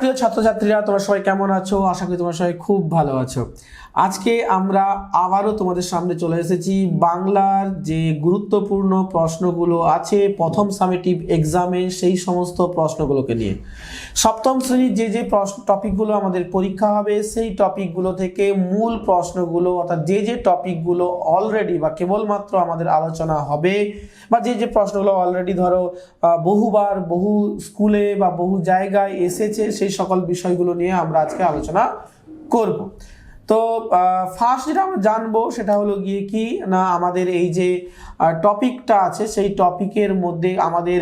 প্রিয় ছাত্রছাত্রীরা তোমরা সবাই কেমন আছো? আশা করি তোমরা সবাই খুব ভালো আছো। আজকে আমরা আবারও তোমাদের সামনে চলে এসেছি বাংলার যে গুরুত্বপূর্ণ প্রশ্নগুলো আছে প্রথম সামেটিভ এক্সামে সেই সমস্ত প্রশ্নগুলোকে নিয়ে। সপ্তম শ্রেণির যে যে প্রশ্ন টপিকগুলো আমাদের পরীক্ষা হবে, সেই টপিকগুলো থেকে মূল প্রশ্নগুলো, অর্থাৎ যে যে টপিকগুলো অলরেডি বা কেবলমাত্র আমাদের আলোচনা হবে, বা যে যে প্রশ্নগুলো অলরেডি ধরো বহুবার, বহু স্কুলে বা বহু জায়গায় এসেছে, সেই সকল বিষয়গুলো নিয়ে আমরা আজকে আলোচনা করব। তো ফার্স্ট যেটা আমরা জানব সেটা হলো গিয়ে কি না আমাদের এই যে টপিকটা আছে, সেই টপিকের মধ্যে আমাদের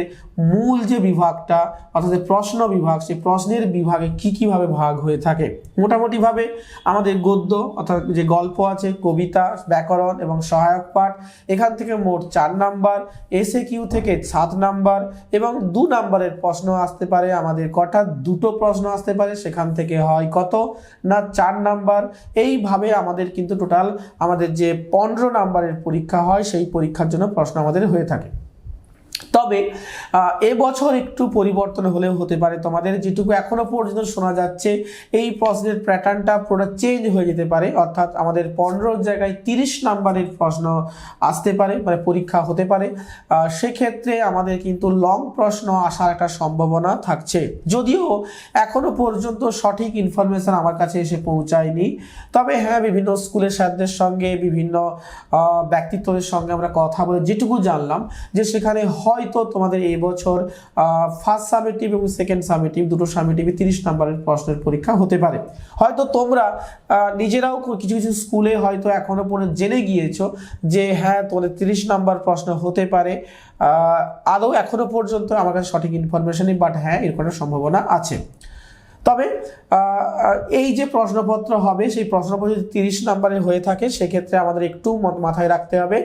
মূল যে বিভাগটা, অর্থাৎ প্রশ্ন বিভাগ, সেই প্রশ্নের বিভাগে কি কীভাবে ভাগ হয়ে থাকে? মোটামুটিভাবে আমাদের গদ্য, অর্থাৎ যে গল্প আছে, কবিতা, ব্যাকরণ এবং সহায়ক পাঠ, এখান থেকে মোট চার নাম্বার এসে কিউ থেকে সাত নাম্বার এবং দু নাম্বারের প্রশ্ন আসতে পারে। আমাদের কটা দুটো প্রশ্ন আসতে পারে, সেখান থেকে হয় কত? না, চার নাম্বার। এইভাবে আমাদের কিন্তু টোটাল আমাদের যে পনেরো নাম্বারের পরীক্ষা হয়, সেই পরীক্ষার জন্য প্রশ্ন আমাদের হয়ে থাকে। তবে এবছর একটু পরিবর্তন হলেও হতে পারে। তোমাদের যেটুকু এখনও পর্যন্ত শোনা যাচ্ছে, এই প্রশ্নের প্যাটার্নটা পুরো চেঞ্জ হয়ে যেতে পারে। অর্থাৎ আমাদের পনেরোর জায়গায় তিরিশ নাম্বারের প্রশ্ন আসতে পারে মানে পরীক্ষা হতে পারে। সেক্ষেত্রে আমাদের কিন্তু লং প্রশ্ন আসার একটা সম্ভাবনা থাকছে। যদিও এখনও পর্যন্ত সঠিক ইনফরমেশন আমার কাছে এসে পৌঁছায়নি। তবে হ্যাঁ বিভিন্ন স্কুলের স্যারদের সঙ্গে, বিভিন্ন ব্যক্তিত্বদের সঙ্গে আমরা কথা বলে যেটুকু জানলাম যে সেখানে হয়তো তোমাদের এই বছর ফার্স্ট সামেটিভ এবং সেকেন্ড সামেটিভ দুটো সামেটিভে তিরিশ নাম্বারের প্রশ্নের পরীক্ষা হতে পারে। হয়তো তোমরা নিজেরাও কিছু কিছু স্কুলে হয়তো এখনও পর্যন্ত জেনে গিয়েছো যে হ্যাঁ তোমাদের তিরিশ নাম্বার প্রশ্ন হতে পারে। আদৌ এখনও পর্যন্ত আমার কাছে সঠিক ইনফরমেশনই নেই বাট হ্যাঁ এরকম কোনো সম্ভাবনা আছে। তবে এই যে প্রশ্নপত্র হবে, সেই প্রশ্নপত্র যদি তিরিশ নাম্বারের হয়ে থাকে, সেক্ষেত্রে আমাদের একটু মাথায় রাখতে হবে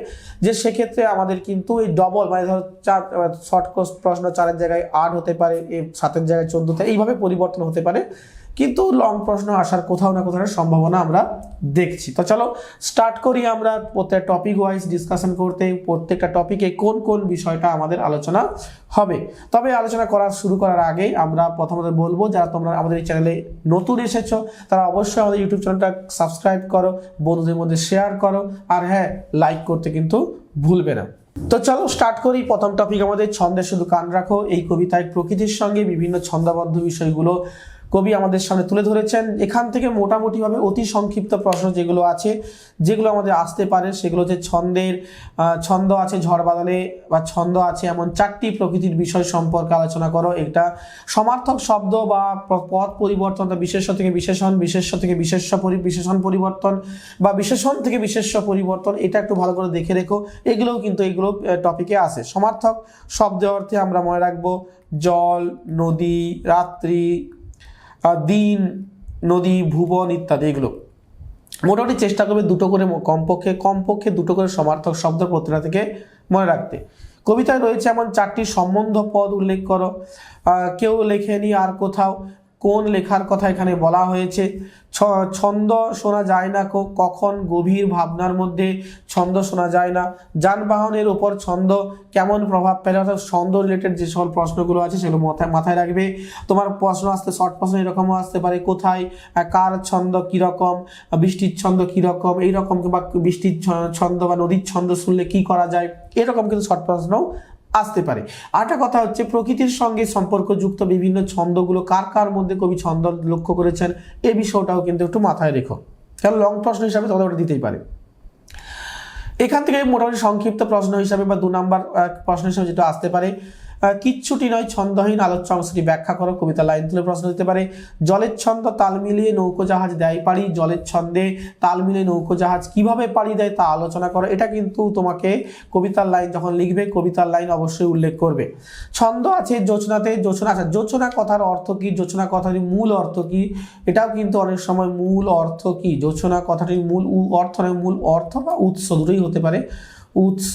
যে সেক্ষেত্রে আমাদের কিন্তু এই ডবল মানে ধরো চার শর্ট প্রশ্ন চারের জায়গায় আট হতে পারে সাতের জায়গায় চোদ্দতে এইভাবে পরিবর্তন হতে পারে। কিন্তু লং প্রশ্ন আসার কোথাও না কোথাও সম্ভাবনা আমরা দেখছি। তো চলো স্টার্ট করি আমরা প্রত্যেক টপিক ওয়াইজ ডিসকাশন করতে, প্রত্যেকটা টপিকে কোন কোন বিষয়টা আমাদের আলোচনা হবে। তবে আলোচনা করা শুরু করার আগেই আমরা প্রথমত বলব, যারা তোমরা আমাদের এই চ্যানেলে নতুন এসেছ, তারা অবশ্যই আমাদের ইউটিউব চ্যানেলটা সাবস্ক্রাইব করো, বন্ধুদের মধ্যে শেয়ার করো, আর হ্যাঁ লাইক করতে কিন্তু ভুলবে না। তো চলো স্টার্ট করি, প্রথম টপিক আমাদের, ছন্দে শুধু কান রাখো, এই কবিতায় প্রকৃতির সঙ্গে বিভিন্ন ছন্দাবদ্ধ বিষয়গুলো কবি আমাদের সামনে তুলে ধরেছেন। এখান থেকে মোটামুটিভাবে অতি সংক্ষিপ্ত প্রশ্ন যেগুলো আছে, যেগুলো আমাদের আসতে পারে, সেগুলো হচ্ছে ছন্দের ছন্দ আছে ঝড় বাদলে বা ছন্দ আছে এমন চারটি প্রকৃতির বিষয় সম্পর্কে আলোচনা করো। এটা সমার্থক শব্দ বা পদ পরিবর্তন বা বিশেষ্য থেকে বিশেষণ, বিশেষ্য থেকে বিশেষ্য পরি, বিশেষণ পরিবর্তন বা বিশেষণ থেকে বিশেষ্য পরিবর্তন, এটা একটু ভালো করে দেখে রেখো। এগুলোও কিন্তু এগুলো টপিকে আসে সমার্থক শব্দের অর্থে আমরা মনে রাখব, জল, নদী, রাত্রি দিন নদী, ভুবন ইত্যাদি এগুলো। মোটামুটি চেষ্টা করবে দুটো করে কমপক্ষে কমপক্ষে দুটো করে সমার্থক শব্দ প্রতিটা থেকে মনে রাখতে। কবিতায় রয়েছে এমন চারটি সম্বন্ধ পদ উল্লেখ করো। কেউ লেখেনি আর কোথাও। কোন লেখার কথা এখানে বলা হয়েছে? ছন্দ শোনা যায় না কখন? গভীর ভাবনার মধ্যে ছন্দ শোনা যায় না। যানবাহনের উপর ছন্দ কেমন প্রভাব ফেলে? অর্থাৎ ছন্দ রিলেটেড যে সকল প্রশ্নগুলো আছে সেগুলো মাথায় মাথায় রাখবে। তোমার প্রশ্ন আসতে শর্ট প্রশ্ন এরকমও আসতে পারে। কোথায়? কার ছন্দ কীরকম? বৃষ্টির ছন্দ কীরকম? এইরকম কিংবা বৃষ্টির ছন্দ বা নদীর ছন্দ শুনলে কি করা যায়? এরকম কিন্তু শর্ট প্রশ্নও আসতে পারে। আরেকটা কথা হচ্ছে, প্রকৃতির সঙ্গে সম্পর্কযুক্ত বিভিন্ন ছন্দগুলো কার কার মধ্যে কবি ছন্দ লক্ষ্য করেছেন, এ বিষয়টাও কিন্তু একটু মাথায় রেখো। কারণ লং প্রশ্ন হিসাবে তোমাদের ওটা দিতেই পারে। এখান থেকে মোটামুটি সংক্ষিপ্ত প্রশ্ন হিসাবে বা দু নাম্বার প্রশ্ন হিসাবে যেটা আসতে পারে কিচ্ছুটি নয়, ছন্দহীন আলোচ্য অংশটি ব্যাখ্যা করো কবিতা লাইন তুলে প্রশ্ন দিতে পারে। জলের ছন্দ তাল মিলিয়ে নৌকো জাহাজ দেয় পারি জলের ছন্দে তাল মিলিয়ে নৌকো জাহাজ কীভাবে পাড়ি দেয় তা আলোচনা করো। এটা কিন্তু তোমাকে কবিতার লাইন যখন লিখবে, কবিতার লাইন অবশ্যই উল্লেখ করবে। ছন্দ আছে যোচনাতে, যোচনা আচ্ছা যোচনা কথার অর্থ কি? যোচনা কথাটির মূল অর্থ কি? এটাও কিন্তু অনেক সময় মূল অর্থ কি? যোচনা কথাটির মূল অর্থ নয়, মূল অর্থ বা উৎস দুটোই হতে পারে। উৎস।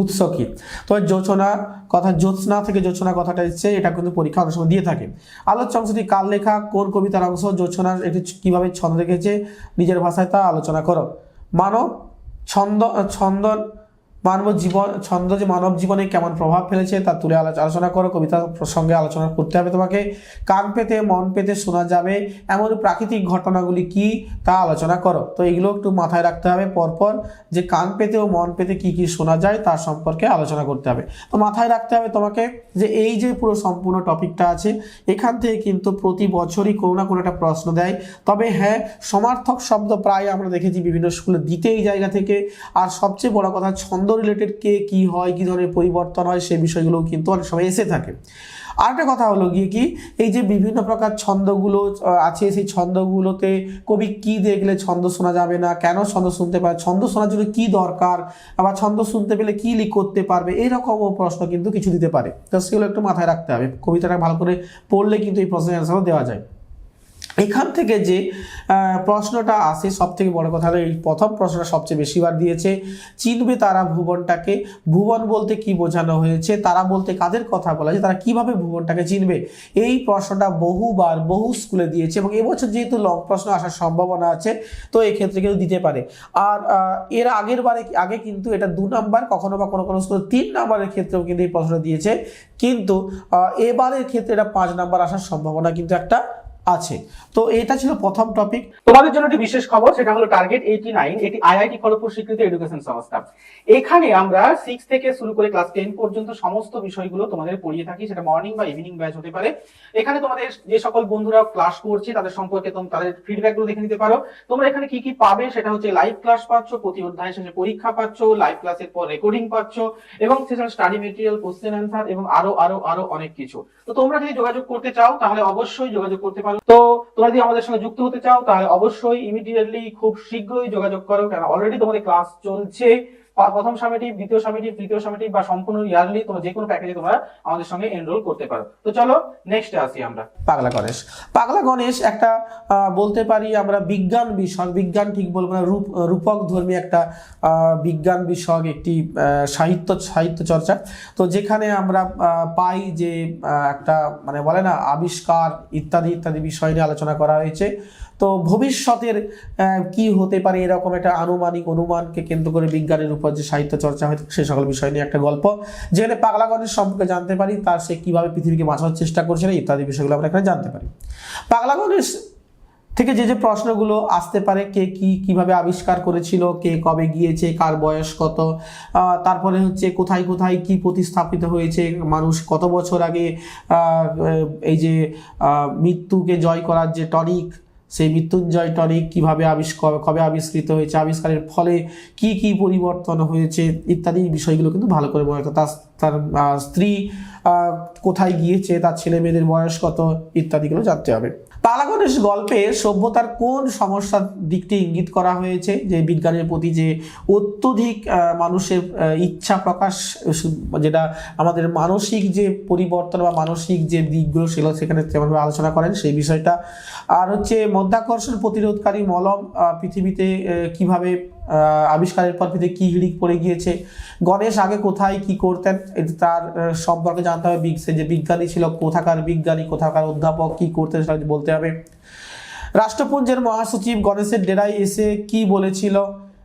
উৎস কি তবে যোচনা কথা জ্যোৎস্না থেকে যোচনা কথাটা এসছে এটা কিন্তু পরীক্ষা অনেক সময় দিয়ে থাকে। আলোচ্য অংশটি কার লেখা, কোন কবিতার অংশ, যোচনা একটি কীভাবে ছন্দ রেখেছে, নিজের ভাষায় তা আলোচনা করো। মানব, ছন্দ ছন্দ মানব জীবন, ছন্দ যে মানব জীবনে কেমন প্রভাব ফেলেছে তা তুলে আলো- আলোচনা করো, কবিতা প্রসঙ্গে আলোচনা করতে হবে তোমাকে। কান পেতে, মন পেতে শোনা যাবে এমন প্রাকৃতিক ঘটনাগুলি কি তা আলোচনা করো। তো এগুলো একটু মাথায় রাখতে হবে পরপর যে কান পেতে ও মন পেতে কি কি শোনা যায় তার সম্পর্কে আলোচনা করতে হবে। তো মাথায় রাখতে হবে তোমাকে যে এই যে পুরো সম্পূর্ণ টপিকটা আছে, এখান থেকে কিন্তু প্রতি বছরই কোনো না কোনো একটা প্রশ্ন দেয়। তবে হ্যাঁ সমার্থক শব্দ প্রায় আমরা দেখেছি বিভিন্ন স্কুলে দিতে এই জায়গা থেকে। আর সবচেয়ে বড় কথা, ছন্দ রিলেটেড কে কি হয়, কি ধরনের পরিবর্তন হয় সেই বিষয়গুলোও কিন্তু অনেক সময় এসে থাকে। আরেকটা কথা হলো গিয়ে কি, এই যে বিভিন্ন প্রকার ছন্দগুলো আছে, সেই ছন্দগুলোতে কবি কি দেখলে ছন্দ শোনা যাবে না, কেন ছন্দ শুনতে পারে, ছন্দ শোনার জন্য কি দরকার, আবার ছন্দ শুনতে পেলে কি লিখ করতে পারবে এরকমও প্রশ্ন কিন্তু কিছু দিতে পারে। তো সেগুলো একটু মাথায় রাখতে হবে। কবিতাটা ভালো করে পড়লে কিন্তু এই প্রশ্নের অ্যান্সারও দেওয়া যায়। এখান থেকে যে প্রশ্নটা আসে সব থেকে বড় কথা হলো, এই প্রথম প্রশ্নটা সবচেয়ে বেশিবার দিয়েছে, চিনবে তারা ভুবনটাকে? ভুবন বলতে কি বোঝানো হয়েছে? তারা বলতে কাদের কথা বলা হয়েছে? তারা কীভাবে ভুবনটাকে চিনবে? এই প্রশ্নটা বহুবার, বহু স্কুলে দিয়েছে এবং এবছর যেহেতু লং প্রশ্ন আসার সম্ভাবনা আছে, তো এই ক্ষেত্রে কিন্তু দিতে পারে। আর এর আগের বারে, আগে কিন্তু এটা দু নাম্বার, কখনো বা কোনো কোনো স্কুলে তিন নাম্বারের ক্ষেত্রেও কিন্তু এই প্রশ্ন দিয়েছে। কিন্তু এবারের ক্ষেত্রে এটা পাঁচ নাম্বার আসার সম্ভাবনা কিন্তু একটা আছে। তো এটা ছিল প্রথম টপিক তোমাদের জন্য একটি বিশেষ খবর, সেটা হলো টার্গেট এইটি নাইন এটি আইআইটি খড়গপুর স্বীকৃত এডুকেশন সংস্থা। এখানে আমরা সিক্স থেকে শুরু করে ক্লাস টেন পর্যন্ত সমস্ত বিষয়গুলো তোমাদের পড়িয়ে থাকি, সেটা মর্নিং বা ইভিনিং ব্যাচ হতে পারে। এখানে তোমাদের যে সকল বন্ধুরা ক্লাস করছে, তাদের সম্পর্কে তাদের ফিডব্যাকগুলো দেখে নিতে পারো। তোমরা এখানে কি কি পাবে, সেটা হচ্ছে লাইভ ক্লাস পাচ্ছ, প্রতি অধ্যায় শেষে পরীক্ষা পাচ্ছ লাইভ ক্লাসের পর রেকর্ডিং পাচ্ছ, এবং সেখানে স্টাডি মেটেরিয়াল কোশ্চেন অ্যান্সার এবং আরও আরও আরও অনেক কিছু। তো তোমরা যদি যোগাযোগ করতে চাও, তাহলে অবশ্যই যোগাযোগ করতে পারো। তো তোমরা যদি আমাদের সঙ্গে যুক্ত হতে চাও, তাহলে অবশ্যই ইমিডিয়েটলি খুব শীঘ্রই যোগাযোগ করো কারণ অলরেডি তোমাদের ক্লাস চলছে। প্রথম সামেটিভ দ্বিতীয় সামেটিভ তৃতীয় সামেটিভ বা সম্পূর্ণ ইয়ারলি তোমরা যে কোনো প্যাকেজে তোমরা আমাদের সঙ্গে এনরোল করতে পারো। তো চলো নেক্সটে আসি আমরা। পাগলা গণেশ। পাগলা গণেশ একটা বলতে পারি আমরা বিজ্ঞান বিষয়, বিজ্ঞান ঠিক বলব না, রূপ, রূপক ধর্মী একটা বিজ্ঞান বিষয়ক একটি সাহিত্য সাহিত্য চর্চা। তো যেখানে আমরা পাই যে একটা মানে বলে না, আবিষ্কার ইত্যাদি ইত্যাদি বিষয় নিয়ে আলোচনা করা হয়েছে। তো ভবিষ্যতের কি হতে পারে এরকম একটা আনুমানিক অনুমানকে কেন্দ্র করে বিজ্ঞানের উপর যে সাহিত্য চর্চা হয়, সে সকল বিষয় নিয়ে একটা গল্প। যেখানে পাগলা গণেশ সম্পর্কে জানতে পারি, তার সে কীভাবে পৃথিবীকে বাঁচানোর চেষ্টা করছিল ইত্যাদি বিষয়গুলো আমরা এখানে জানতে পারি। পাগলা গণেশ থেকে যে যে প্রশ্নগুলো আসতে পারে, কে কি, কীভাবে আবিষ্কার করেছিল, কে কবে গিয়েছে, কার বয়স কত তারপরে হচ্ছে কোথায় কোথায় কি প্রতিস্থাপিত হয়েছে, মানুষ কত বছর আগে এই যে মৃত্যুকে জয় করার যে টনিক সেই মৃত্যুঞ্জয় টনিক কীভাবে আবিষ্কার কবে আবিষ্কৃত হয়েছে, আবিষ্কারের ফলে কি কি পরিবর্তন হয়েছে ইত্যাদি বিষয়গুলো কিন্তু ভালো করে মনে তার তার স্ত্রী কোথায় গিয়েছে, তার ছেলে মেয়েদের বয়স কত, ইত্যাদিগুলো জানতে হবে। পালাগণেশ গল্পে সভ্যতার কোন সমস্যার দিকটি ইঙ্গিত করা হয়েছে? যে বিজ্ঞানের প্রতি যে অত্যধিক মানুষের ইচ্ছা প্রকাশ, যেটা আমাদের মানসিক যে পরিবর্তন বা মানসিক যে দিকগুলো সেগুলো সেখানে তেমনভাবে আলোচনা করেন সেই বিষয়টা। আর হচ্ছে মধ্যাকর্ষণ প্রতিরোধকারী মলম পৃথিবীতে কীভাবে আবিষ্কারের পর পৃথিবীতে কী হিড়িক পড়ে গিয়েছে, গণেশ আগে কোথায়, কি করতেন এটা তার সম্পর্কে জানতে হবে। যে বিজ্ঞানী ছিল, কোথাকার বিজ্ঞানী, কোথাকার অধ্যাপক, কি করতেন সেটা বলতে হবে। রাষ্ট্রপুঞ্জের মহাসচিব গণেশের ডেরায় এসে কি বলেছিল?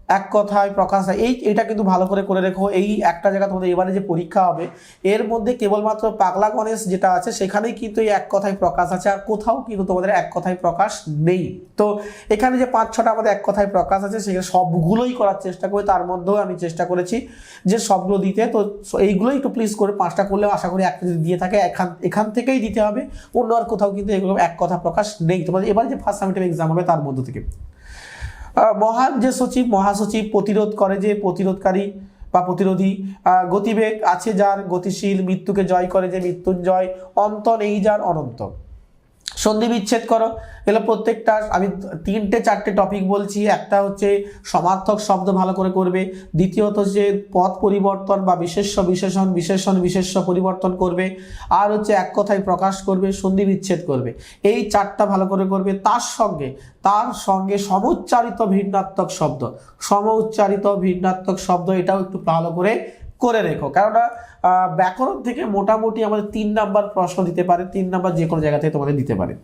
এক কথায় প্রকাশ হয়। এই, এটা কিন্তু ভালো করে করে রেখো। এই একটা জায়গা তোমাদের এবারে যে পরীক্ষা হবে, এর মধ্যে কেবলমাত্র পাগলা গণেশ যেটা আছে, সেখানেই কিন্তু এই এক কথায় প্রকাশ আছে। আর কোথাও কিন্তু তোমাদের এক কথায় প্রকাশ নেই। তো এখানে যে পাঁচ, ছটা আমাদের এক কথায় প্রকাশ আছে, সেখানে সবগুলোই করার চেষ্টা করি, তার মধ্যেও আমি চেষ্টা করেছি যে সবগুলো দিতে। তো এইগুলো একটু প্লিজ করে পাঁচটা করলেও আশা করি একটা যদি দিয়ে থাকে। এখান এখান থেকেই দিতে হবে। অন্য আর কোথাও কিন্তু এগুলো এক কথা প্রকাশ নেই। তোমাদের এবার যে ফার্স্ট সামিটিভ এক্সাম হবে, তার মধ্য থেকে। মহান যে সচিব, মহাসচিব প্রতিরোধ করে যে প্রতিরোধকারী বা প্রতিরোধী গতিবেগ আছে যার গতিশীল মৃত্যুকে জয় করে যে মৃত্যুঞ্জয় অন্তর নেই যার অনন্ত। সন্ধি বিচ্ছেদ করো। এগুলো প্রত্যেকটা, আমি তিনটে, চারটে টপিক বলছি। একটা হচ্ছে সমার্থক শব্দ ভালো করে করবে। দ্বিতীয়ত হচ্ছে পথ পরিবর্তন বা বিশেষ্য বিশেষণ বিশেষণ বিশেষ্য পরিবর্তন করবে। আর হচ্ছে এক কথায় প্রকাশ করবে সন্ধি বিচ্ছেদ করবে। এই চারটা ভালো করে করবে। তার সঙ্গে তার সঙ্গে সমুচ্চারিত ভিন্নাত্মক শব্দ। সমউচ্চারিত ভিন্নাত্মক শব্দ, এটাও একটু ভালো করে করে রেখো। কেননা ব্যাকরণ থেকে মোটামুটি আমাদের তিন নাম্বার প্রশ্ন দিতে পারে, তিন নাম্বার যে কোনো জায়গা থেকে তোমাদের দিতে পারে।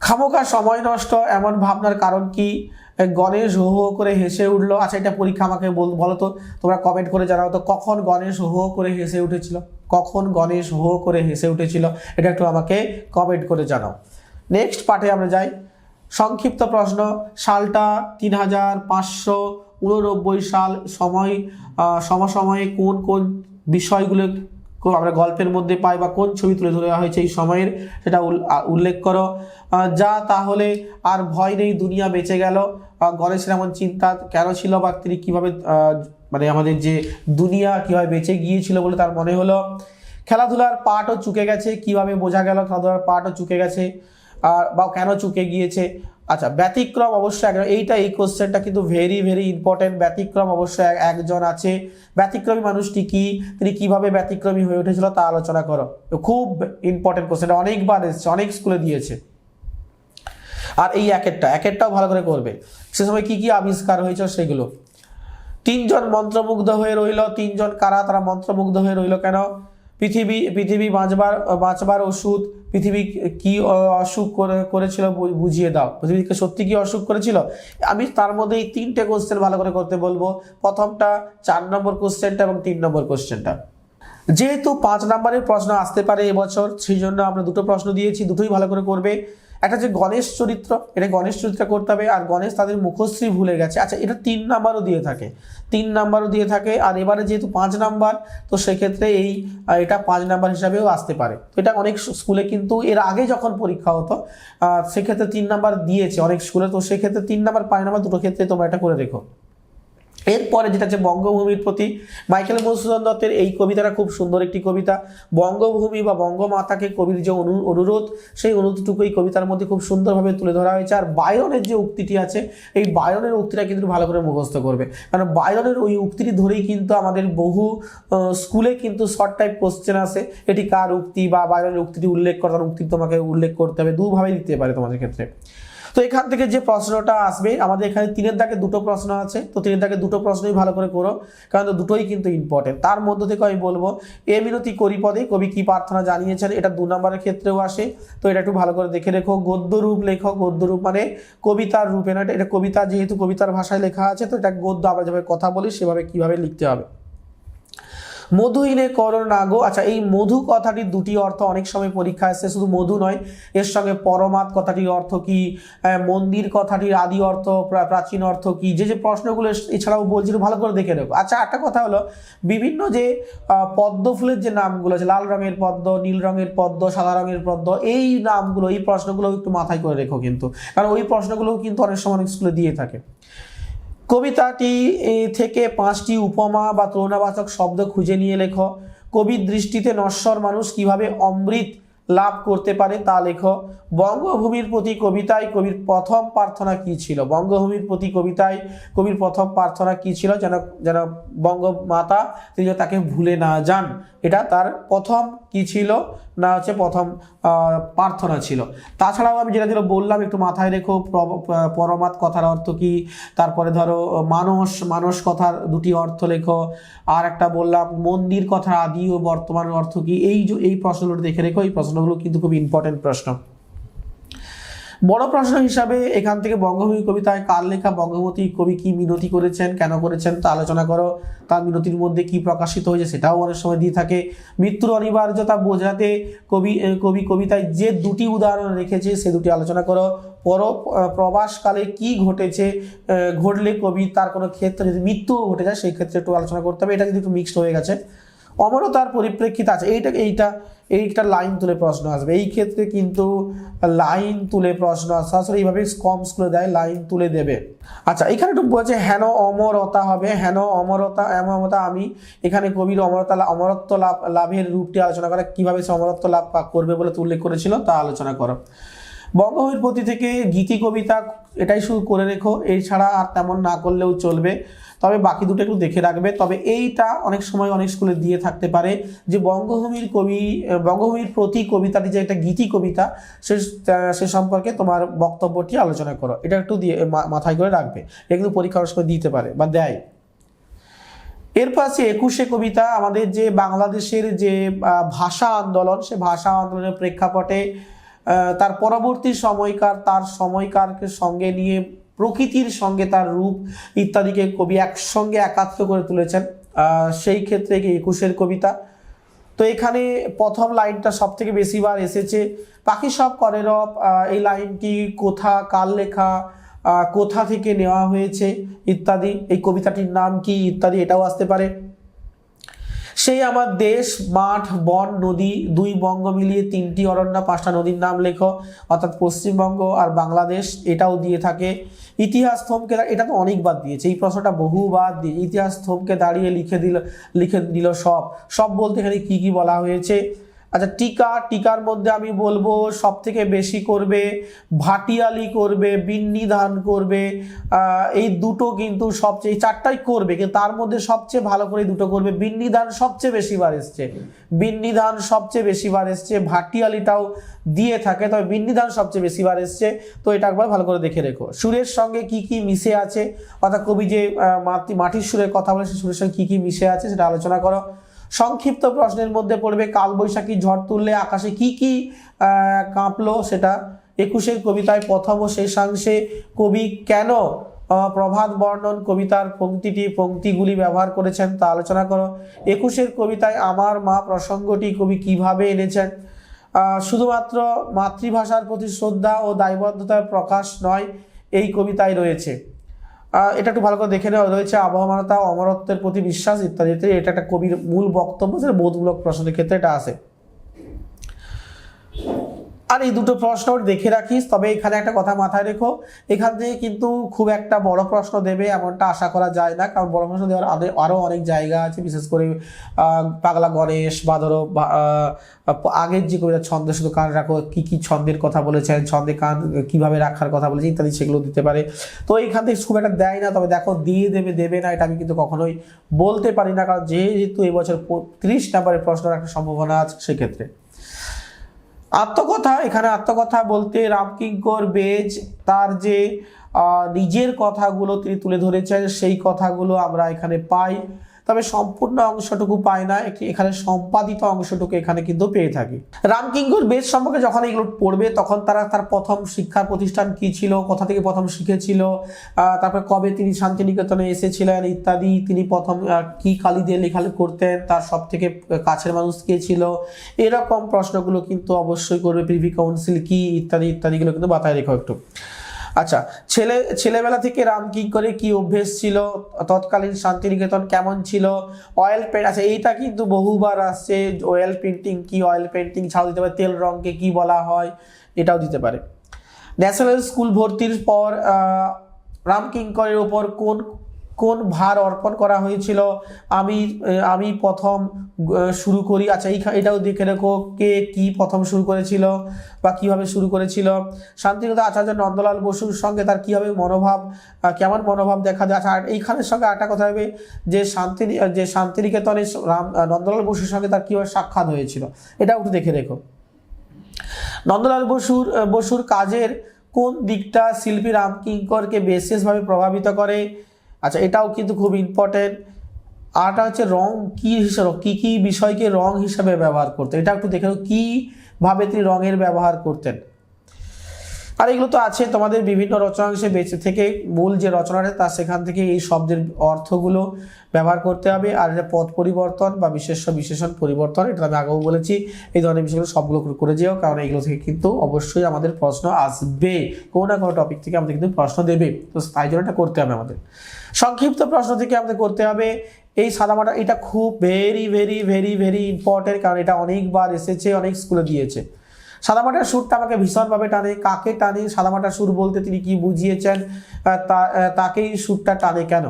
খামোখা সময় নষ্ট, এমন ভাবনার কারণ কি? গণেশ হো হো করে হেসে উঠল। আচ্ছা এটা পরীক্ষা আমাকে বল বলো তো, তোমরা কমেন্ট করে জানাও তো, কখন গণেশ হো হো করে হেসে উঠেছিল? কখন গণেশ হো হো করে হেসে উঠেছিল? এটা একটু আমাকে কমেন্ট করে জানাও। নেক্সট পার্টে আমরা যাই। সংক্ষিপ্ত প্রশ্ন, সালটা তিন হাজার পাঁচশো উননব্বই সাল সময় সমসাময়ে কোন কোন বিষয়গুলো আমরা গল্পের মধ্যে পাই বা কোন ছবি তুলে ধরা হয়েছে এই সময়ের সেটা উল- উল্লেখ করো। যা তাহলে আর ভয় নেই, দুনিয়া বেঁচে গেল। গণেশের এমন চিন্তা কেন ছিল বা তিনি কীভাবে মানে আমাদের যে দুনিয়া কীভাবে বেঁচে গিয়েছিল বলে তার মনে হলো। খেলাধুলার পাটও চুকে গেছে, কীভাবে বোঝা গেল, খেলাধুলার পাটও চুকে গেছে আর বা কেন চুকে গিয়েছে। আচ্ছা ব্যতিক্রম অবশ্যই এক- এইটা এই কোশ্চেনটা কিন্তু ভেরি ভেরি ইম্পর্টেন্ট ব্যতিক্রম অবশ্যই এক- একজন আছে। ব্যতিক্রমী মানুষটি কি? তিনি কীভাবে ব্যতিক্রমী হয়ে উঠেছিল তা আলোচনা করো। খুব ইম্পর্টেন্ট কোশ্চেনটা অনেকবার এসেছে, অনেক স্কুলে দিয়েছে। আর এই একেরটা, একেরটাও ভালো করে করবে। সে সময় কি কি আবিষ্কার হয়েছে সেগুলো? তিনজন মন্ত্রমুগ্ধ হয়ে রইল। তিনজন কারা? তারা মন্ত্রমুগ্ধ হয়ে রইল কেন? পৃথিবী পৃথিবী বাঁচবার বাঁচবার ওষুধ, পৃথিবী কি অসুখ করে, করেছিল বুঝিয়ে দাও। পৃথিবীকে সত্যি কি অসুখ করেছিল? আমি তার মধ্যে এই তিনটে কোশ্চেন ভালো করে করতে বলব। প্রথমটা চার নম্বর কোশ্চেনটা এবং তিন নম্বর কোশ্চেনটা যেহেতু পাঁচ নম্বরের প্রশ্ন আসতে পারে এবছর, সেই জন্য আমরা দুটো প্রশ্ন দিয়েছি, দুটোই ভালো করে করবে। একটা যে গণেশ চরিত্র, এটা গণেশ চরিত্র করতে হবে আর গণেশ তাদের মুখশ্রী ভুলে গেছে। আচ্ছা এটা তিন নাম্বারও দিয়ে থাকে। তিন নাম্বারও দিয়ে থাকে আর এবারে যেহেতু পাঁচ নাম্বার, তো সেক্ষেত্রে এই এটা পাঁচ নাম্বার হিসাবেও আসতে পারে। তো এটা অনেক স্কুলে কিন্তু এর আগে যখন পরীক্ষা হতো সেক্ষেত্রে তিন নাম্বার দিয়েছে অনেক স্কুলে, তো সেক্ষেত্রে তিন নাম্বার, পাঁচ নাম্বার দুটো ক্ষেত্রে তোমরা এটা করে রেখো। এরপরে যেটা হচ্ছে বঙ্গভূমির প্রতি মাইকেল মধুসূদন দত্তের এই কবিতাটা খুব সুন্দর একটি কবিতা। বঙ্গভূমি বা বঙ্গমাতাকে কবির যে অনু- অনুরোধ, সেই অনুরোধটুকু এই কবিতার মধ্যে খুব সুন্দরভাবে তুলে ধরা হয়েছে। আর বায়রনের যে উক্তিটি আছে, এই বায়রনের উক্তিটা কিন্তু ভালো করে মুখস্থ করবে। কারণ বায়রনের ওই উক্তিটি ধরেই কিন্তু আমাদের বহু স্কুলে কিন্তু শর্ট টাইপ কোশ্চেন আসে। এটি কার উক্তি বা বায়রনের উক্তিটি উল্লেখ করার উক্তি তোমাকে উল্লেখ করতে হবে। দুভাবে দিতে পারে তোমাদের ক্ষেত্রে। তো এখান থেকে যে প্রশ্নটা আসবে, আমাদের এখানে তিনের দাগে দুটো প্রশ্ন আছে, তো তিনের দাগে দুটো প্রশ্নই ভালো করে করো, কারণ দুটোই কিন্তু ইম্পর্টেন্ট তার মধ্য থেকে আমি বলব, এ মিনতি করি পদে, কবি কি প্রার্থনা জানিয়েছেন, এটা দু নম্বরের ক্ষেত্রেও আসে, তো এটা একটু ভালো করে দেখে রেখো গদ্য রূপ লেখো গদ্য রূপ মানে কবিতার রূপে না, এটা- কবিতা যেহেতু কবিতার ভাষায় লেখা আছে, তো এটা গদ্য আমরা যেভাবে কথা বলি, সেভাবে কীভাবে লিখতে হবে। মধুহীনে করো না গো আচ্ছা এই মধু কথাটির দুটি অর্থ অনেক সময় পরীক্ষা আসছে, শুধু মধু নয়, এর সঙ্গে পরমাত কথাটির অর্থ কি? মন্দির কথাটির আদি অর্থ, প্রা- প্রাচীন অর্থ কি? যে যে প্রশ্নগুলো এছাড়াও বলছিল, ভালো করে দেখে রাখো আচ্ছা একটা কথা হলো, বিভিন্ন যে পদ্ম ফুলের যে নামগুলো আছে, লাল রঙের পদ্ম, নীল রঙের পদ্ম, সাদা রঙের পদ্ম, এই নামগুলো, এই প্রশ্নগুলো একটু মাথায় করে রেখো কিন্তু। কারণ ওই প্রশ্নগুলোও কিন্তু অনেক সময় অনেক স্কুলে দিয়ে থাকে। কবিতাটি থেকে পাঁচটি উপমা বা তুলনাবাচক শব্দ খুঁজে নিয়ে লেখো। কবির দৃষ্টিতে নশ্বর মানুষ কীভাবে অমৃত লাভ করতে পারে তা লেখো। বঙ্গভূমির প্রতি কবিতায় কবির প্রথম প্রার্থনা কি ছিল? বঙ্গভূমির প্রতি কবিতায় কবির প্রথম প্রার্থনা কি ছিল? যেন যেন বঙ্গমাতা তিনি তাকে ভুলে না যান। এটা তার প্রথম কি ছিল? না হচ্ছে প্রথম প্রার্থনা ছিল। তাছাড়াও আমি যেটা যেটা বললাম, একটু মাথায় রেখো পরমাত কথার অর্থ কি? তারপরে ধরো মানস মানস কথার দুটি অর্থ লেখো। আর একটা বললাম, মন্দির কথার আদি ও বর্তমান অর্থ কি? এই এই প্রশ্নগুলো দেখে রেখো, এই প্রশ্নগুলো কিন্তু খুব ইম্পর্টেন্ট প্রশ্ন। বড় প্রশ্ন হিসাবে এখান থেকে বঙ্গভূমি কবিতায় কার লেখা বঙ্গবতী কবি কি মিনতি করেছেন, কেন করেছেন তা আলোচনা করো। তার মিনতির মধ্যে কি প্রকাশিত হয়েছে সেটাও অনেক সময় দিয়ে থাকে। মৃত্যুর অনিবার্যতা বোঝাতে কবি কবি কবিতায় যে দুটি উদাহরণ রেখেছে সে দুটি আলোচনা করো। পর প্রবাসকালে কি ঘটেছে ঘটলে কবি তার কোনো ক্ষেত্রে যদি মৃত্যুও ঘটে যায়, সেই ক্ষেত্রে একটু আলোচনা করতে হবে। এটা যদি একটু মিক্সড হয়ে গেছে। অমরতার পরিপ্রেক্ষিতে আছে। এইটা এইটা এইটা লাইন তুলে প্রশ্ন আসবে। এই ক্ষেত্রে কিন্তু লাইন তুলে প্রশ্ন আসে। আসলে এইভাবে কম স্কুলে দেয় লাইন তুলে দেবে। আচ্ছা এখানে একটু বলছে হেন অমরতা হবে। হেন অমরতা অমরতা আমি এখানে কবির অমরতা অমরত্ব লাভ লাভের রূপটি আলোচনা করে। কীভাবে সে অমরত্ব লাভ করবে বলে উল্লেখ করেছিল, তা আলোচনা করো। বঙ্গভূমির প্রতি থেকে গীতি কবিতা এটাই শুরু করে রেখো। এছাড়া আর তেমন না করলেও চলবে। তবে বাকি দুটো একটু দেখে রাখবে। তবে এইটা অনেক সময় অনেক স্কুলে দিয়ে থাকতে পারে যে বঙ্গভূমির কবি, বঙ্গভূমির প্রতি কবিতাটি যে একটা গীতি কবিতা, সে সে সম্পর্কে তোমার বক্তব্যটি আলোচনা করো। এটা একটু দিয়ে মাথায় করে রাখবে। এটা কিন্তু পরীক্ষা অনেক সময় দিতে পারে বা দেয়। এর পাশে একুশে কবিতা, আমাদের যে বাংলাদেশের যে ভাষা আন্দোলন, সে ভাষা আন্দোলনের প্রেক্ষাপটে তার পরবর্তী সময়কার, তার সময়কারকে সঙ্গে নিয়ে প্রকৃতির সঙ্গে তার রূপ ইত্যাদিকে কবি একসঙ্গে একাত্ম করে তুলেছেন। সেই ক্ষেত্রে কি একুশের কবিতা? তো এখানে প্রথম লাইনটা সব থেকে বেশিবার এসেছে। বাকি সব করে রব এই লাইনটি কোথা, কার লেখা কোথা থেকে নেওয়া হয়েছে ইত্যাদি, এই কবিতাটির নাম কি ইত্যাদি এটাও আসতে পারে। সেই আমার দেশ, মাঠ, বন, নদী, দুই বঙ্গ মিলিয়ে তিনটি অরণ্য, পাঁচটা নদীর নাম লেখো, অর্থাৎ পশ্চিমবঙ্গ আর বাংলাদেশ, এটাও দিয়ে থাকে। ইতিহাস থমকে এটা তো অনেকবার দিয়েছে, এই প্রশ্নটা বহুবার দিয়ে, ইতিহাস থমকে দাঁড়িয়ে লিখে দিল লিখে দিল সব। সব বলতে এখানে কি কি বলা হয়েছে? আচ্ছা টিকা, টিকার মধ্যে আমি বলব সব থেকে বেশি করবে, ভাটিয়ালি করবে বিন্নি ধান করবে এই দুটো কিন্তু সবচেয়ে, এই চারটাই করবে, কিন্তু তার মধ্যে সবচেয়ে ভালো করে দুটো করবে বিন্নি ধান সবচেয়ে বেশি বার এসছে। বিন্নি ধান সবচেয়ে বেশি বার এসছে, ভাটিয়ালিটাও দিয়ে থাকে, তবে বিন্নি ধান সবচেয়ে বেশি বার এসছে। তো এটা একবার ভালো করে দেখে রেখো। সুরের সঙ্গে কি কি মিশে আছে? অর্থাৎ কবি যে মাটির সুরের কথা বলে সেই সুরের সঙ্গে কি কি মিশে আছে সেটা আলোচনা করো। সংক্ষিপ্ত প্রশ্নের মধ্যে পড়বে, কালবৈশাখী ঝড় তুললে আকাশে কি কি কাঁপলো সেটা। একুশের কবিতায় প্রথম ও শেষাংশে কবি কেন প্রভাত বর্ণন কবিতার পংক্তিটি, পংক্তিগুলি ব্যবহার করেছেন তা আলোচনা করো। একুশের কবিতায় আমার মা প্রসঙ্গটি কবি কীভাবে এনেছেন? শুধুমাত্র মাতৃভাষার প্রতি শ্রদ্ধা ও দায়বদ্ধতার প্রকাশ নয়, এই কবিতায় রয়েছে। এটা একটু ভালো করে দেখে নেওয়া রয়েছে। আবহমানতা, অমরত্বের প্রতি বিশ্বাস ইত্যাদি ইত্যাদি। এটা একটা কবির মূল বক্তব্য যেটা বোধমূলক প্রশ্নের ক্ষেত্রে এটা আসে আর এই দুটো প্রশ্ন দেখে রাখিস, তবে এখানে একটা কথা মাথায় রেখো। এখান থেকে কিন্তু খুব একটা বড় প্রশ্ন দেবে এমনটা আশা করা যায় না, কারণ বড় প্রশ্ন দেওয়ার আরো- আরও অনেক জায়গা আছে, বিশেষ করে পাগলা গণেশ বা ধরো আগের যে কবিতা ছন্দে শুধু কান রাখো, কী কী ছন্দের কথা বলেছেন, ছন্দে কান কীভাবে রাখার কথা বলেছেন, ইত্যাদি সেগুলো দিতে পারে। তো এখান থেকে খুব একটা দেয় না, তবে দেখো, দিয়ে দেবে দেবে না, এটা আমি কিন্তু কখনোই বলতে পারি না, কারণ যেহেতু এবছর ত্রিশ নাম্বারের প্রশ্ন রাখার সম্ভাবনা আছে সেক্ষেত্রে। আত্মকথা, এখানে আত্মকথা বলতে রামকিঙ্কর বেজ, তার যে নিজের কথাগুলো তিনি তুলে ধরেছেন, সেই কথাগুলো আমরা এখানে পাই। তবে সম্পূর্ণ অংশটুকু পাই না এখানে সম্পাদিত অংশটুকু এখানে কিন্তু পেয়ে থাকি। রামকিঙ্কর বেদ সম্পর্কে যখন এগুলো পড়বে, তখন তারা তার প্রথম শিক্ষা প্রতিষ্ঠান কি ছিল, কোথা থেকে প্রথম শিখেছিল তারপর কবে তিনি শান্তিনিকেতনে এসেছিলেন ইত্যাদি, তিনি প্রথম কি কালি দিয়ে লেখালেখি করতেন, তার সব থেকে কাছের মানুষ কে ছিল, এরকম প্রশ্নগুলো কিন্তু অবশ্যই করবে প্রিভি কাউন্সিল কি, ইত্যাদি, ইত্যাদিগুলো কিন্তু বাতায় রেখো একটু। আচ্ছা ছেলে, ছেলেবেলা থেকে রাম কি করে, কি অভ্যেস ছিল, তৎকালীন শান্তিনিকেতন কেমন ছিল অয়েল পেন্ট আছে, এইটা কিন্তু বহুবার আসছে অয়েল পেন্টিং কি অয়েল পেন্টিং ছাড়াও দিতে পারে, তেল রঙকে কি বলা হয়, এটাও দিতে পারে। ন্যাশনাল স্কুল ভর্তির পর রামকিঙ্করের রাম কিঙ্করের ওপর কোন কোন ভার অর্পণ করা হয়েছিল? আমি আমি প্রথম শুরু করি। আচ্ছা এই এটাও দেখে রেখো কে কি প্রথম শুরু করেছিল বা কীভাবে শুরু করেছিল। শান্তিনিকেতন আচার্য নন্দলাল বসুর সঙ্গে তার কীভাবে মনোভাব কেমন মনোভাব দেখা যায়? আচ্ছা এইখানের সঙ্গে একটা কথা হবে, যে শান্তি, যে শান্তিনিকেতনে রাম নন্দলাল বসুর সঙ্গে তার কীভাবে সাক্ষাৎ হয়েছিল এটাও একটু দেখে রেখো। নন্দলাল বসুর বসুর কাজের কোন দিকটা শিল্পী রামকিঙ্করকে বিশেষভাবে প্রভাবিত করে? আচ্ছা এটাও কিন্তু খুব ইম্পর্টেন্ট আরটা হচ্ছে রং কী হিসাবে, কী কী বিষয়কে রং হিসাবে ব্যবহার করতেন? এটা একটু দেখে কীভাবে তিনি রঙের ব্যবহার করতেন? আর এগুলো তো আছে, তোমাদের বিভিন্ন রচনাংশে বেঁচে থেকে মূল যে রচনাটা তা সেখান থেকে এই শব্দের অর্থগুলো ব্যবহার করতে হবে। আর এটা পদ পরিবর্তন বা বিশেষ বিশেষণ পরিবর্তন, এটা আমি আগেও বলেছি। এই ধরনের বিষয়গুলো সবগুলো করে- করে যেও, কারণ এগুলো থেকে কিন্তু অবশ্যই আমাদের প্রশ্ন আসবে। কোনো না কোনো টপিক থেকে আমাদের কিন্তু প্রশ্ন দেবে। তো তাই জন্য এটা করতে হবে আমাদের। সংক্ষিপ্ত প্রশ্ন থেকে আমাদের করতে হবে, এই সাদামাটা, এটা খুব very very very very important কারণ এটা অনেকবার এসেছে, অনেক স্কুলে দিয়েছে। সাদামাটার সুরটা আমাকে ভীষণভাবে টানে। কাকে টানে, সাদামাটার সুর বলতে তিনি কি বুঝিয়েছেন তাকেই সুরটা টানে কেন?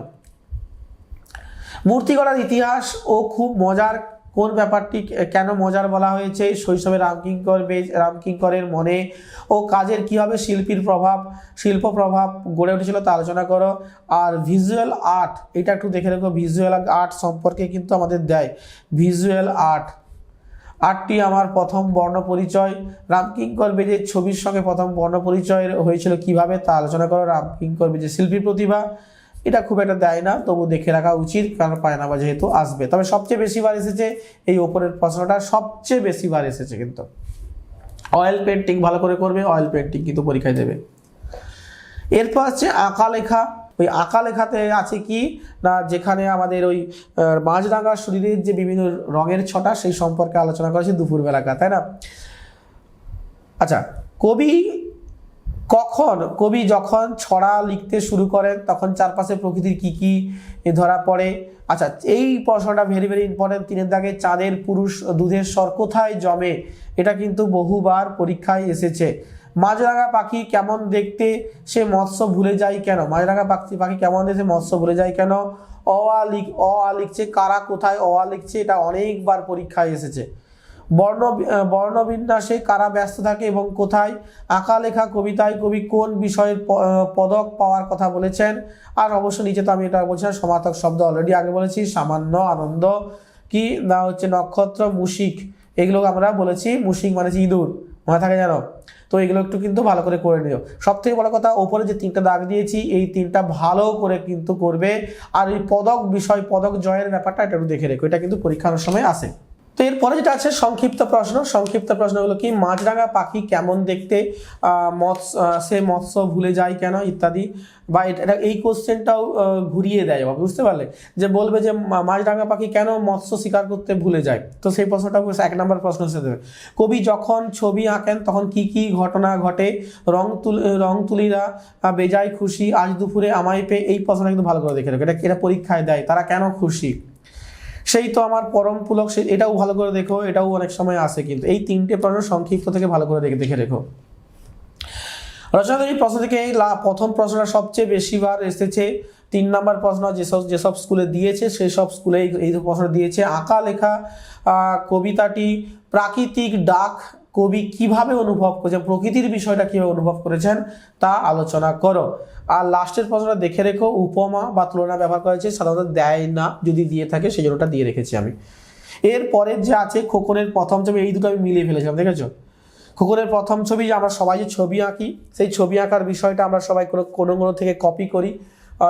মূর্তি গড়ার ইতিহাস ও খুব মজার কোন ব্যাপারটি কেন মজার বলা হয়েছে? শৈশবে রামকিঙ্কর বেজ রামকিঙ্করের মনে ও কাজের কীভাবে শিল্পীর প্রভাব, শিল্প প্রভাব গড়ে উঠেছিল তা আলোচনা করো। আর ভিজুয়াল আর্ট, এটা একটু দেখে রেখো। ভিজুয়াল আর্ট সম্পর্কে কিন্তু আমাদের দেয়। Visual art. আটটি আমার প্রথম বর্ণ পরিচয়। রামকিঙ্কর বেজের ছবির সঙ্গে প্রথম বর্ণ পরিচয় হয়েছিল কীভাবে তা আলোচনা করো। রামকিঙ্কর বেজের শিল্পী প্রতিভা। এটা খুব একটা দেয় না, তবু দেখে রাখা উচিত, কারণ পায়না বা যেহেতু আসবে। তবে সবচেয়ে বেশি বার এসেছে এই ওপরের প্রশ্নটা, সবচেয়ে বেশি বার এসেছে কিন্তু। অয়েল পেন্টিং ভালো করে করবে অয়েল পেন্টিং কিন্তু পরীক্ষায় দেবে। এরপর আছে আঁকা লেখা। ওই আঁকা লেখাতে আছে কি? না যেখানে আমাদের ওই আহ, শরীরের যে বিভিন্ন রঙের ছটা সেই সম্পর্কে আলোচনা করেছে দুপুরবেলাকা তাই না? আচ্ছা কবি কখন কবি যখন ছড়া লিখতে শুরু করেন তখন চারপাশে প্রকৃতির কি কি ধরা পড়ে? আচ্ছা এই প্রশ্নটা ভেরি ভেরি ইম্পর্টেন্ট তিনের দাগে চাঁদের পুরুষ দুধের স্বর কোথায় জমে? এটা কিন্তু বহুবার পরীক্ষায় এসেছে। মাছরাঙা পাখি কেমন দেখতে, সে মৎস্য ভুলে যায় কেন? মাছরাঙা পাখি পাখি কেমন দেখতে মৎস্য ভুলে যায় কেন? অ আ লিখ অ আ লিখছে, কারা কোথায়, অ আ লিখছে, এটা অনেকবার পরীক্ষায় এসেছে। বর্ণ বর্ণবিন্যাসে কারা ব্যস্ত থাকে এবং কোথায়? আঁকা লেখা কবিতায় কবি কোন বিষয়ের পদক পাওয়ার কথা বলেছেন? আর অবশ্য নিচে তো আমি এটা বলছিলাম, সমার্থক শব্দ অলরেডি আগে বলেছি, সামান্য আনন্দ। কি? না হচ্ছে নক্ষত্র, মুশিক। এগুলো আমরা বলেছি, মুশিক মানে ইঁদুর। মনে থাকে জানো তো এগুলো একটু কিন্তু ভালো করে করে নিও। সব থেকে বড় কথা, ওপরে যে তিনটা দাগ দিয়েছি, এই তিনটা ভালো করে কিন্তু করবে। আর এই পদক বিষয়, পদক জয়ের ব্যাপারটা এটা একটু দেখে রেখো। এটা কিন্তু পরীক্ষার সময় আসে। তো এরপরে যেটা আছে সংক্ষিপ্ত প্রশ্ন। সংক্ষিপ্ত প্রশ্নগুলো কি? মাছরাঙা পাখি কেমন দেখতে? মৎস্য সে মৎস্য ভুলে যায় কেন? ইত্যাদি। বা এটা এই কোশ্চেনটাও ঘুরিয়ে দেয় বাবা, বুঝতে পারলে? যে বলবে যে মাছরাঙা পাখি কেন মৎস্য শিকার করতে ভুলে যায়? তো সেই প্রশ্নটা এক নম্বর প্রশ্ন হিসেবে দেবে। কবি যখন ছবি আঁকেন তখন কি কি ঘটনা ঘটে? রং তুল রং তুলিরা বেজায় খুশি আজ দুপুরে আমায় পেয়ে এই প্রশ্নটা কিন্তু ভালো করে দেখে রাখো। এটা এটা পরীক্ষায় দেয়। তারা কেন খুশি? সেই তো আমার পরম পুলক, সে এটাও ভালো করে দেখো, এটাও অনেক সময় আসে কিন্তু এই তিনটে প্রশ্ন সংক্ষিপ্ত থেকে ভালো করে দেখে দেখে রেখো। রচনাধরী প্রশ্ন থেকে এই প্রথম প্রশ্নটা সবচেয়ে বেশিবার এসেছে। তিন নম্বর প্রশ্ন, যেসব যেসব স্কুলে দিয়েছে সেই সব স্কুলে এই প্রশ্ন দিয়েছে। আঁকা লেখা কবিতাটি প্রাকৃতিক ডাক কবি কীভাবে অনুভব করেছেন, প্রকৃতির বিষয়টা কীভাবে অনুভব করেছেন, তা আলোচনা করো। আর লাস্টের প্রশ্নটা দেখে রেখো, উপমা বা তুলনা ব্যবহার করেছে সাধারণত দেয় না, যদি দিয়ে থাকে সেই জন্য ওটা দিয়ে রেখেছি আমি। এরপরে যে আছে, খোকনের প্রথম ছবি, এই দুটো আমি মিলিয়ে ফেলেছিলাম, দেখেছ? খোকনের প্রথম ছবি যে আমরা সবাই যে ছবি আঁকি, সেই ছবি আঁকার বিষয়টা আমরা সবাই কোনো কোনো কোনো থেকে কপি করি।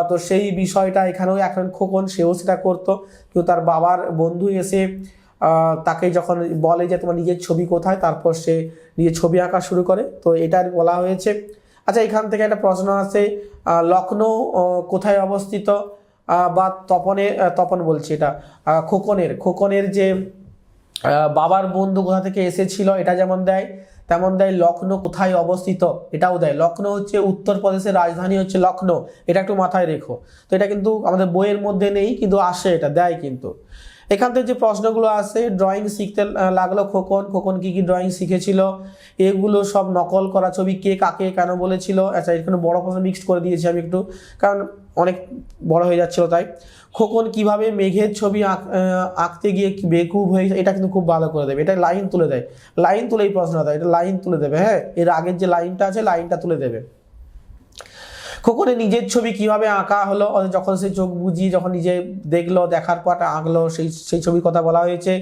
তো সেই বিষয়টা এখানেও এখন খোকন, সেও সেটা করতো। কিন্তু তার বাবার বন্ধু এসে তাকে যখন বলে যে তোমার নিজের ছবি কোথায় তারপর সে নিজের ছবি আঁকা শুরু করে। তো এটা বলা হয়েছে। আচ্ছা এখান থেকে একটা প্রশ্ন আছে লখনৌ কোথায় অবস্থিত? বা তপনের আহ, তপন বলছি এটা। খোকনের খোকনের যে বাবার বন্ধু কোথা থেকে এসেছিল এটা যেমন দেয় তেমন দেয় লখনৌ কোথায় অবস্থিত এটাও দেয়। লখনৌ হচ্ছে উত্তরপ্রদেশের রাজধানী হচ্ছে লখনৌ এটা একটু মাথায় রেখো। তো এটা কিন্তু আমাদের বইয়ের মধ্যে নেই কিন্তু আসে এটা দেয় কিন্তু। এখান থেকে যে প্রশ্নগুলো আসে ড্রয়িং শিখতে লাগল খোকন। খোকন কি কি ড্রয়িং শিখেছিল? এগুলো সব নকল করা ছবি কে কাকে কেন বলেছিল? আচ্ছা এখানে বড় প্রশ্ন মিক্সড করে দিয়েছি আমি একটু, কারণ অনেক বড় হয়ে যাচ্ছিল তাই। খোকন কীভাবে মেঘের ছবি আঁক- আঁকতে গিয়ে বেকুব হয়ে এটা কিন্তু খুব ভালো করে দেবে। এটা লাইন তুলে দেয়। লাইন তুলে এই প্রশ্নটা, এটা লাইন তুলে দেবে হ্যাঁ? এর আগের যে লাইনটা আছে লাইনটা তুলে দেবে। খোকনের নিজের ছবি কীভাবে আঁকা হলো যখন সে চোখ বুঝিয়ে যখন নিজে দেখল, দেখার পর আঁকলো, সেই সেই ছবির কথা বলা হয়েছে।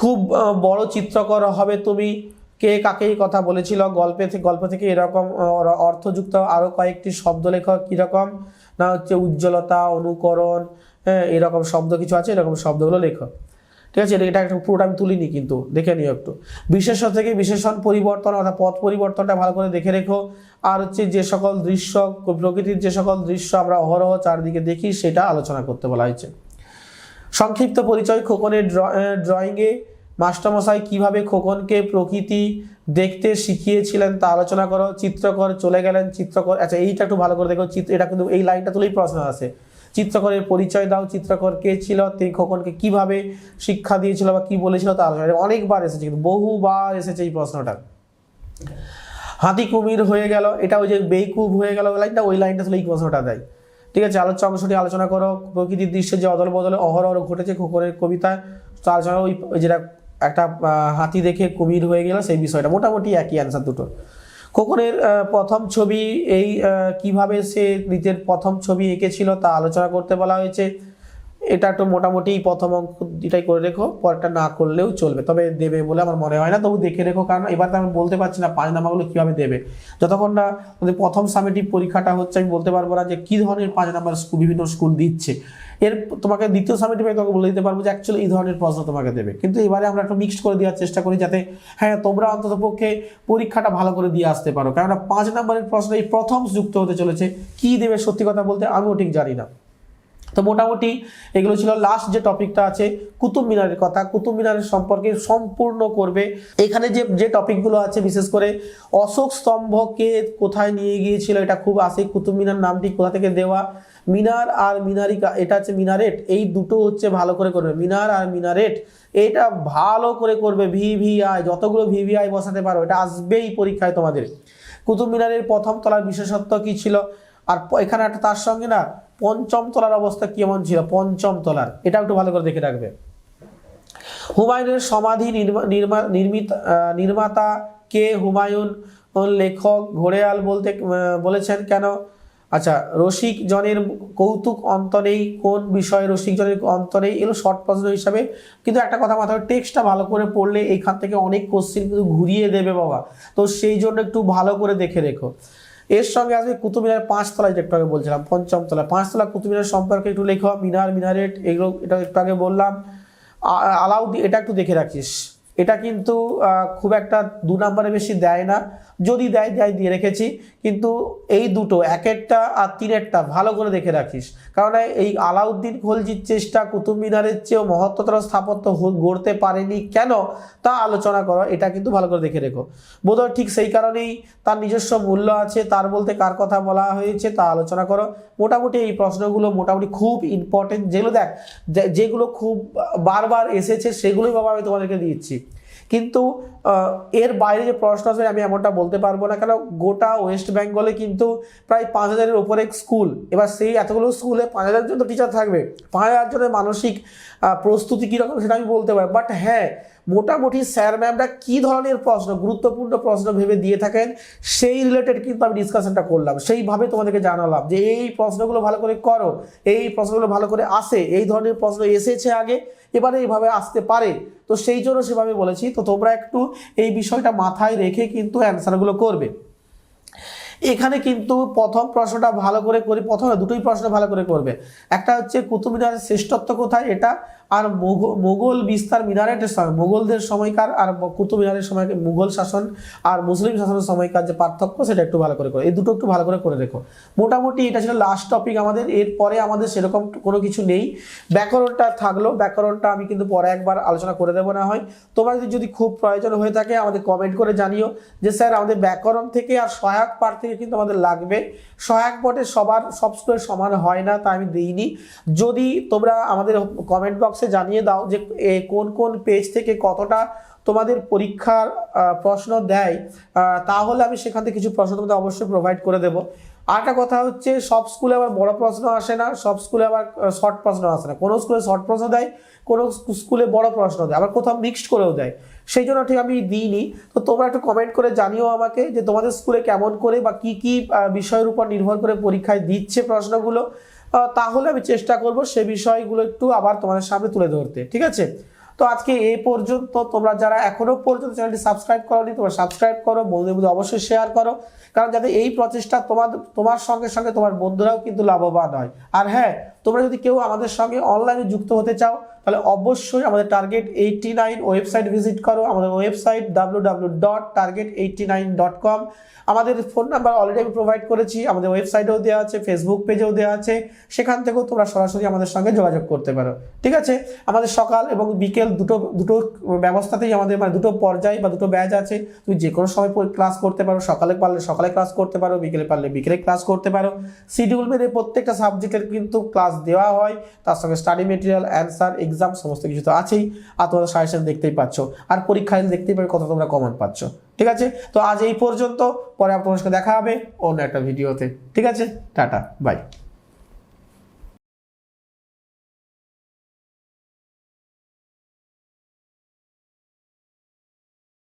খুব বড় চিত্রকর হবে তুমি। কে কাকে এই কথা বলেছিল? গল্পে থেকে গল্প থেকে এরকম অর্থযুক্ত আরও কয়েকটি শব্দ লেখক কীরকম? না হচ্ছে উজ্জ্বলতা, অনুকরণ হ্যাঁ এরকম শব্দ কিছু আছে, এরকম শব্দগুলো লেখো। ঠিক আছে? এটা একটা পুরোটা আমি তুলিনি কিন্তু, দেখে নিও একটু। বিশেষ্য থেকে বিশেষণ পরিবর্তন অর্থাৎ পথ পরিবর্তনটা ভালো করে দেখে রেখো। আর হচ্ছে যে সকল দৃশ্য, প্রকৃতির যে সকল দৃশ্য আমরা অহরহ চারদিকে দেখি, সেটা আলোচনা করতে বলা হয়েছে। সংক্ষিপ্ত পরিচয়, খোকনের ড্র ড্রয়িংয়ে মাস্টারমশাই কীভাবে খোকনকে প্রকৃতি দেখতে শিখিয়েছিলেন তা আলোচনা করো। চিত্রকর চলে গেলেন, চিত্রকর আচ্ছা এইটা একটু ভালো করে দেখো। চিত্র, এটা কিন্তু এই লাইনটা তুলেই প্রশ্ন আছে। চিত্রকরের পরিচয় দাও, চিত্রকর কে ছিল, তিনি খোকনকে কীভাবে শিক্ষা দিয়েছিল বা কি বলেছিল তা আলোচনা অনেকবার এসেছে, কিন্তু বহুবার এসেছে এই প্রশ্নটা। হাতি কুমির হয়ে গেল, এটা ওই যে বেকুব হয়ে গেল লাইনটা, ওই লাইনটা আসলে এই প্রশ্নটা দেয়। ঠিক আছে, আলোচ্য অংশটি আলোচনা করো, প্রকৃতির দৃশ্যে যে অদল বদলে অহরহ ঘটেছে খোকনের কবিতায় তো আলোচনা ওই ওই যেটা একটা হাতি দেখে কুমির হয়ে গেল, সেই বিষয়টা। মোটামুটি একই অ্যান্সার দুটো খোকনের প্রথম ছবি এই কীভাবে সে নিজের প্রথম ছবি এঁকেছিল তা আলোচনা করতে বলা হয়েছে। এটা একটু মোটামুটি প্রথম অঙ্ক দুটাই করে রেখো, পরেরটা না করলেও চলবে। তবে দেবে বলে আমার মনে হয় না, তবু দেখে রেখো, কারণ এবার তো আমি বলতে পারছি না পাঁচ নাম্বারগুলো কীভাবে দেবে। যতক্ষণ না প্রথম সামেটিভ পরীক্ষাটা হচ্ছে, আমি বলতে পারব না যে কী ধরনের পাঁচ নাম্বার স্কুল বিভিন্ন স্কুল দিচ্ছে। এর তোমাকে দ্বিতীয় সামেটিভ তোমাকে বলে দিতে পারব যে অ্যাকচুয়ালি এই ধরনের প্রশ্ন তোমাকে দেবে। কিন্তু এবারে আমরা একটু মিক্সড করে দেওয়ার চেষ্টা করি যাতে হ্যাঁ তোমরা অন্তত পক্ষে পরীক্ষাটা ভালো করে দিয়ে আসতে পারো। কেননা পাঁচ নাম্বারের প্রশ্ন এই প্রথম যুক্ত হতে চলেছে, কী দেবে সত্যি কথা বলতে আমিও ঠিক জানি না। তো মোটামুটি এগুলো ছিল লাস্ট যে টপিকটা আছে, কুতুব মিনারের কথা। কুতুব মিনারের সম্পর্কে সম্পূর্ণ করবে। এখানে যে যে টপিকগুলো আছে, বিশেষ করে অশোক স্তম্ভকে কোথায় নিয়ে গিয়েছিল, এটা খুব আসে। কুতুব মিনার নামটি কোথা থেকে দেওয়া? মিনার আর মিনারিকা, এটা হচ্ছে মিনারেট। এই দুটো হচ্ছে ভালো করে করবে। মিনার আর মিনারেট, এটা ভালো করে করবে ভিভিআই যতগুলো ভিভিআই বসাতে পারো, এটা আসবেই পরীক্ষায় তোমাদের। কুতুব মিনারের প্রথম তলার বিশেষত্ব কি ছিল? আর এখানে একটা তার সঙ্গে না পঞ্চম তলার অবস্থা কেমন ছিল? পঞ্চম তলার। এটা একটু ভালো করে দেখে রাখবে। হুমায়ুনের সমাধি নির্মা- নির্মা- নির্মিত নির্মাতা কে হুমায়ুন? লেখক? ঘোড়েয়াল বলতে বলেছেন কেন? আচ্ছা রসিক জনের কৌতুক অন্ত নেই। কোন বিষয়ে রসিক জনের অন্ত নেই? এগুলো শর্ট প্রশ্ন হিসাবে। কিন্তু একটা কথা মাথায় টেক্সটটা ভালো করে পড়লে এখান থেকে অনেক কোশ্চেন কিন্তু ঘুরিয়ে দেবে বাবা। তো সেই জন্য একটু ভালো করে দেখে রেখো। এর সঙ্গে আসবে কুতুব মিনার পাঁচতলায় যেটা আগে বলছিলাম পঞ্চম তলায় পাঁচতলা কুতুব সম্পর্কে একটু লেখো, মিনার, মিনারেট, এগুলো এটা একটু আগে বললাম। আলাউদ্দিন, এটা একটু দেখে রাখিস। এটা কিন্তু খুব একটা দু নম্বরে বেশি দেয় না। যদি দেয় দেয় দিয়ে রেখেছি। কিন্তু এই দুটো একেরটা আর তিনেরটা ভালো করে দেখে রাখিস। কারণ এই আলাউদ্দিন খলজির চেষ্টা, কুতুব মিনারের চেয়েও মহত্বতর স্থাপত্য গড়তে পারেনি কেন, তা আলোচনা করো। এটা কিন্তু ভালো করে দেখে রেখো। বোধহয় ঠিক সেই কারণেই তার নিজস্ব মূল্য আছে, তার বলতে কার কথা বলা হয়েছে, তা আলোচনা করো। মোটামুটি এই প্রশ্নগুলো মোটামুটি খুব ইম্পর্টেন্ট যেগুলো দেখ যেগুলো খুব বারবার এসেছে, সেগুলোই বাবা আমি তোমাদেরকে দিচ্ছি। কিন্তু এর বাইরে যে প্রশ্ন আসবে আমি এমনটা বলতে পারব না। কেন? গোটা ওয়েস্ট বেঙ্গলে কিন্তু প্রায় পাঁচ হাজারের ওপরে স্কুল। এবার সেই এতগুলো স্কুলে পাঁচ হাজার জন তো টিচার থাকবে। পাঁচ হাজার জনের মানসিক প্রস্তুতি কীরকম সেটা আমি বলতে পারি বাট হ্যাঁ মোটামুটি স্যার ম্যামরা কী ধরনের প্রশ্ন, গুরুত্বপূর্ণ প্রশ্ন ভেবে দিয়ে থাকেন, সেই রিলেটেড কিন্তু আমি ডিসকাশনটা করলাম। সেইভাবে তোমাদেরকে জানালাম যে, এই প্রশ্নগুলো ভালো করে করো। এই প্রশ্নগুলো ভালো করে আসে। এই ধরনের প্রশ্ন এসেছে আগে। এবারে এইভাবে আসতে পারে। তো সেই জন্য সেভাবে বলেছি, তো তোমরা একটু এই বিষয়টা মাথায় রেখে কিন্তু অ্যান্সারগুলো করবে। এখানে কিন্তু প্রথম প্রশ্নটা ভালো করে করি, প্রথমে দুটোই প্রশ্ন ভালো করে করবে। একটা হচ্ছে কুতুব মিনারের শ্রেষ্ঠত্ব কোথায়? এটা আর মোগল বিস্তার মিনারেটের সময় মোগলদের সময়কার আর কুতুব মিনারের সময় মুঘল শাসন আর মুসলিম শাসনের সময়কার যে পার্থক্য, সেটা একটু ভালো করে করে, এই দুটো একটু ভালো করে করে রেখো। মোটামুটি এটা ছিল লাস্ট টপিক আমাদের, এরপরে আমাদের সেরকম কোনো কিছু নেই। ব্যাকরণটা থাকল, ব্যাকরণটা আমি কিন্তু পরে একবার আলোচনা করে দেবো না হয়। তোমার যদি যদি খুব প্রয়োজন হয়ে থাকে, আমাদের কমেন্ট করে জানিও যে, স্যার, আমাদের ব্যাকরণ থেকে আর সহায়ক পাঠ থেকে কিন্তু আমাদের লাগবে। সহায়ক পাঠে সবার, সব স্কুলের সমান হয় না, তা আমি দিইনি। যদি তোমরা আমাদের কমেন্ট বক্সে জানিয়ে দাও যে কোন কোন পেজ থেকে কতটা তোমাদের পরীক্ষার প্রশ্ন দেয়। তাহলে আমি সেখান থেকে কিছু প্রশ্ন তোমাদের অবশ্যই প্রোভাইড করে দেবো। আরেকটা কথা হচ্ছে, সব স্কুলে আবার বড় প্রশ্ন আসে না, সব স্কুলে আবার শর্ট প্রশ্ন আসে না। কোনো স্কুলে শর্ট প্রশ্ন দেয়, কোনো স্কুলে বড় প্রশ্ন দেয়, আবার কোথাও মিক্সড করেও দেয়। সেই জন্য ঠিক আমি দিইনি। তো তোমরা একটু কমেন্ট করে জানিও আমাকে যে তোমাদের স্কুলে কেমন করে বা কি কি বিষয়ের উপর নির্ভর করে পরীক্ষায় দিচ্ছে প্রশ্নগুলো। তাহলে আমি চেষ্টা করব সে বিষয়গুলো একটু আবার তোমাদের সামনে তুলে ধরতে, ঠিক আছে? তো আজকে এ পর্যন্ত, তোমরা যারা এখনও পর্যন্ত চ্যানেলটি সাবস্ক্রাইব করোনি, তোমরা সাবস্ক্রাইব করো, বন্ধুদের মধ্যে অবশ্যই শেয়ার করো, কারণ যাতে এই প্রচেষ্টা তোমার তোমার সঙ্গে সঙ্গে তোমার বন্ধুরাও কিন্তু লাভবান হয়। আর হ্যাঁ তোমরা যদি কেউ আমাদের সঙ্গে অনলাইনে যুক্ত হতে চাও তাহলে অবশ্যই আমাদের target eighty nine website visit করো। আমাদের website W W dot target eighty nine dot com আমাদের ফোন নাম্বার অলরেডি আমি প্রোভাইড করেছি। আমাদের ওয়েবসাইটেও দেওয়া আছে ফেসবুক পেজেও দেওয়া আছে। সেখান থেকেও তোমরা সরাসরি আমাদের সঙ্গে যোগাযোগ করতে পারো। ঠিক আছে? আমাদের সকাল এবং বিকেল দুটো দুটো ব্যবস্থাতেই আমাদের মানে দুটো পর্যায় বা দুটো ব্যাচ আছে। তুমি যে কোনো সময় ক্লাস করতে পারো। সকালে পারলে সকালে ক্লাস করতে পারো, বিকেলে পারলে বিকেলে ক্লাস করতে পারো। শিডিউল মেনে প্রত্যেকটা সাবজেক্টের কিন্তু ক্লাস দেওয়া হয়। তার সঙ্গে স্টাডি মেটেরিয়াল অ্যান্সার এক্সাম সমস্ত কিছু তো আছেই। আর তোমরা সাজেশন দেখতেই পাচ্ছ। আর পরীক্ষায় দেখতেই পাবে কত তোমরা কমন পাচ্ছ। ঠিক আছে? তো আজ এই পর্যন্ত। পরে আপনার দেখা হবে অন্য একটা ভিডিওতে ঠিক আছে? Tata bye